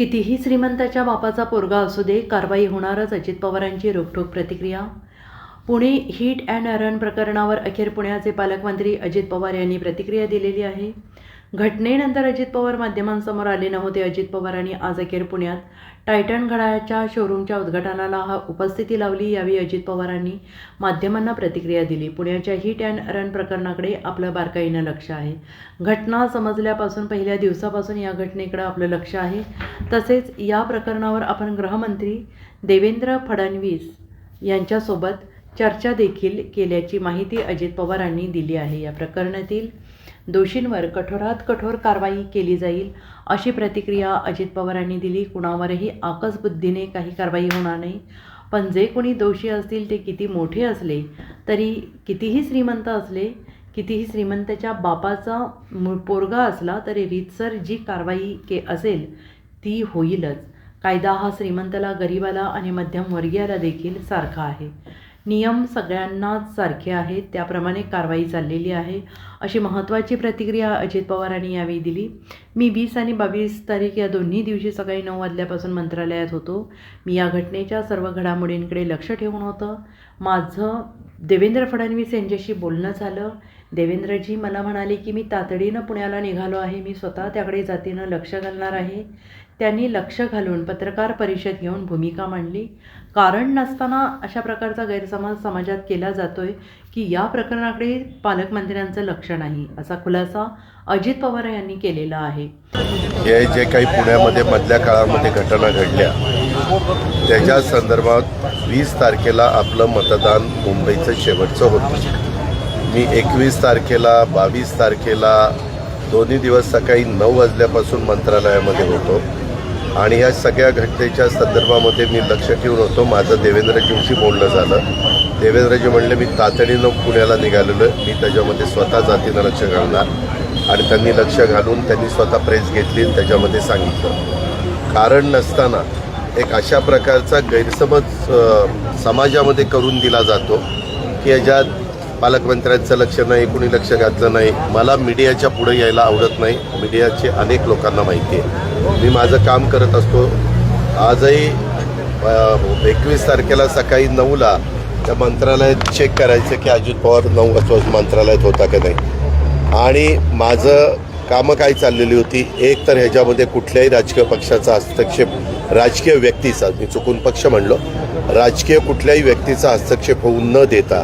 कितीही श्रीमंताच्या बापाचा पोरगा असू दे कारवाई होणारच अजित पवारांची रोखठोक प्रतिक्रिया. पुणे हिट अँड रन प्रकरणावर अखेर पुण्याचे पालकमंत्री अजित पवार यांनी प्रतिक्रिया दिलेली आहे. घटनेनंतर अजित पवार माध्यमांसमोर आले नव्हते. अजित पवारांनी आज अखेर पुण्यात टायटन घड्याळाच्या शोरूमच्या उद्घाटनाला हा उपस्थिती लावली. यावेळी अजित पवारांनी माध्यमांना प्रतिक्रिया दिली. पुण्याच्या हिट अँड रन प्रकरणाकडे आपलं बारकाईनं लक्ष आहे. घटना समजल्यापासून पहिल्या दिवसापासून या घटनेकडे आपलं लक्ष आहे. तसेच या प्रकरणावर आपण गृहमंत्री देवेंद्र फडणवीस यांच्यासोबत चर्चा देखील केल्याची माहिती अजित पवारांनी दिली आहे. या प्रकरणातील दोषींवर कठोरात कठोर कारवाई केली जाईल अशी प्रतिक्रिया अजित पवारांनी दिली. कुणावरही आकसबुद्धीने काही कारवाई होणार नाही. पण जे कोणी दोषी असतील ते किती मोठे असले तरी कितीही श्रीमंत असले कितीही श्रीमंताच्या बापाचा पोरगा असला तरी रीतसर जी कारवाई के असेल ती होईलच. कायदा हा श्रीमंताला गरिबाला आणि मध्यमवर्गीयाला देखील सारखा आहे. नियम सगळ्यांनाच सारखे आहेत त्याप्रमाणे कारवाई चाललेली आहे. अशी महत्त्वाची प्रतिक्रिया अजित पवारांनी यावेळी दिली. मी वीस आणि बावीस तारीख या दोन्ही दिवशी सकाळी नऊ वाजल्यापासून मंत्रालयात होतो. मी या घटनेच्या सर्व घडामोडींकडे लक्ष ठेवून होतं. माझं देवेंद्र फडणवीस यांच्याशी बोलणं झालं. देवेंद्रजी मला म्हणाले की मी तातडीनं पुण्याला निघालो आहे. मी स्वतः त्याकडे जातीनं लक्ष घालणार आहे. त्यांनी लक्ष घालून पत्रकार परिषद घेऊन भूमिका मांडली. कारण नसताना अशा प्रकारचा गैरसमज समाजात केला जातोय की या प्रकरणाकडे पालकमंत्र्यांचं लक्ष नाही असा खुलासा अजित पवार यांनी केलेला आहे. हे जे काही पुण्यामध्ये मधल्या काळामध्ये घटना घडल्या त्याच्या संदर्भात वीस तारखेला आपलं मतदान मुंबईचं शेवटचं होतं. मी एकवीस तारखेला बावीस तारखेला दोन्ही दिवस सकाळी नऊ वाजल्यापासून मंत्रालयामध्ये होतो. आणि ह्या सगळ्या घटनेच्या संदर्भामध्ये मी लक्ष ठेवून होतो. माझं देवेंद्रजींशी बोलणं झालं. देवेंद्रजी म्हणले मी तातडीनं पुण्याला निघालेलो आहे. मी त्याच्यामध्ये स्वतः जातीनं लक्ष घालणार. आणि त्यांनी लक्ष घालून त्यांनी स्वतः प्रेस घेतली आणि त्याच्यामध्ये सांगितलं. कारण नसताना एक अशा प्रकारचा गैरसमज समाजामध्ये करून दिला जातो की याच्यात पालकमंत्र्यांचं लक्ष नाही कुणी लक्ष घातलं नाही. मला मीडियाच्या पुढे यायला आवडत नाही. मीडियाचे अनेक लोकांना माहिती आहे. मी माझं काम करत असतो. आजही एकवीस तारखेला सकाळी नऊला त्या मंत्रालयात चेक करायचं की अजित पवार नऊ वाजता मंत्रालयात होता का नाही. आणि माझं कामं काय चाललेली होती? एक तर ह्याच्यामध्ये कुठल्याही राजकीय पक्षाचा हस्तक्षेप राजकीय व्यक्तीचा मी चुकून पक्ष म्हणलो राजकीय कुठल्याही व्यक्तीचा हस्तक्षेप होऊ न देता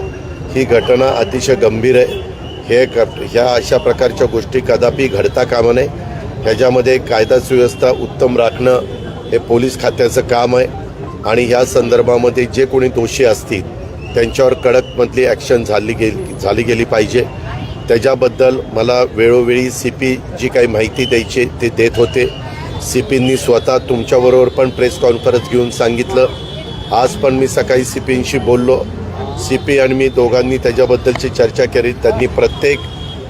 ही घटना अतिशय गंभीर आहे. हे क ह्या अशा प्रकारच्या गोष्टी कदापि घडता कामा नये. ह्याच्यामध्ये कायदा सुव्यवस्था उत्तम राखणं हे पोलीस खात्याचं काम आहे. आणि ह्या संदर्भामध्ये जे कोणी दोषी असतील त्यांच्यावर कडकमधली ॲक्शन झाली गेली झाली गेली पाहिजे. त्याच्याबद्दल मला वेळोवेळी सी पी जी काही माहिती द्यायची ते देत होते. सी पींनी स्वतः तुमच्याबरोबर पण प्रेस कॉन्फरन्स घेऊन सांगितलं. आज पण मी सकाळी सी पींशी बोललो. सी पी आणि मी दोघांनी त्याच्याबद्दलची चर्चा केली. त्यांनी प्रत्येक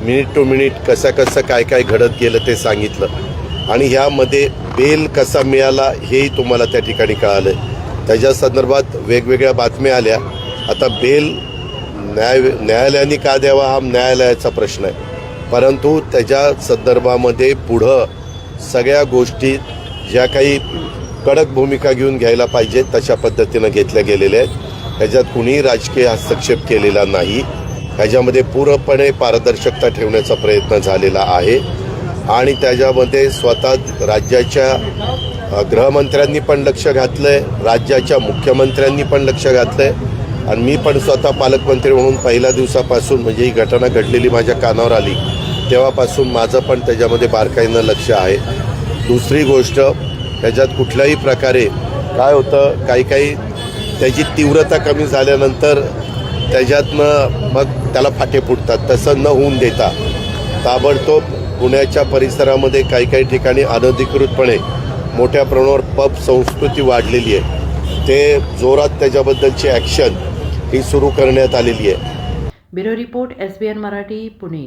मिनिट टू मिनिट कसं कसं काय काय घडत गेलं ते सांगितलं. आणि ह्यामध्ये बेल कसा मिळाला हेही तुम्हाला त्या ठिकाणी कळालं. त्याच्या संदर्भात वेगवेगळ्या बातम्या आल्या. आता बेल न्याय न्यायालयाने का द्यावा हा न्यायालयाचा प्रश्न आहे. परंतु त्याच्या संदर्भामध्ये पुढं सगळ्या गोष्टी ज्या काही कडक भूमिका घेऊन घ्यायला पाहिजेत तशा पद्धतीनं घेतल्या गेलेल्या आहेत. ह्याच्यात कुणीही राजकीय हस्तक्षेप केलेला नाही. ह्याच्यामध्ये पूर्णपणे पारदर्शकता ठेवण्याचा प्रयत्न झालेला आहे. आणि त्याच्यामध्ये स्वतः राज्याच्या गृहमंत्र्यांनी पण लक्ष घातलं आहे राज्याच्या मुख्यमंत्र्यांनी पण लक्ष घातलं आहे आणि मी पण स्वतः पालकमंत्री म्हणून पहिल्या दिवसापासून म्हणजे ही घटना घडलेली माझ्या कानावर आली तेव्हापासून माझं पण त्याच्यामध्ये बारकाईनं लक्ष आहे. दुसरी गोष्ट त्याच्यात कुठल्याही प्रकारे काय होतं काही काही त्याची तीव्रता कमी झाल्यानंतर त्याच्यातनं मग त्याला फाटे फुटतात. तसं न होऊन देता ताबडतोब पुण्याच्या परिसरामध्ये काही काही ठिकाणी अनधिकृतपणे मोठ्या प्रमाणावर पब संस्कृती वाढलेली आहे. ते जोरात त्याच्याबद्दलची ॲक्शन ही सुरू करण्यात आलेली आहे. Bureau report S B N Marathi Pune.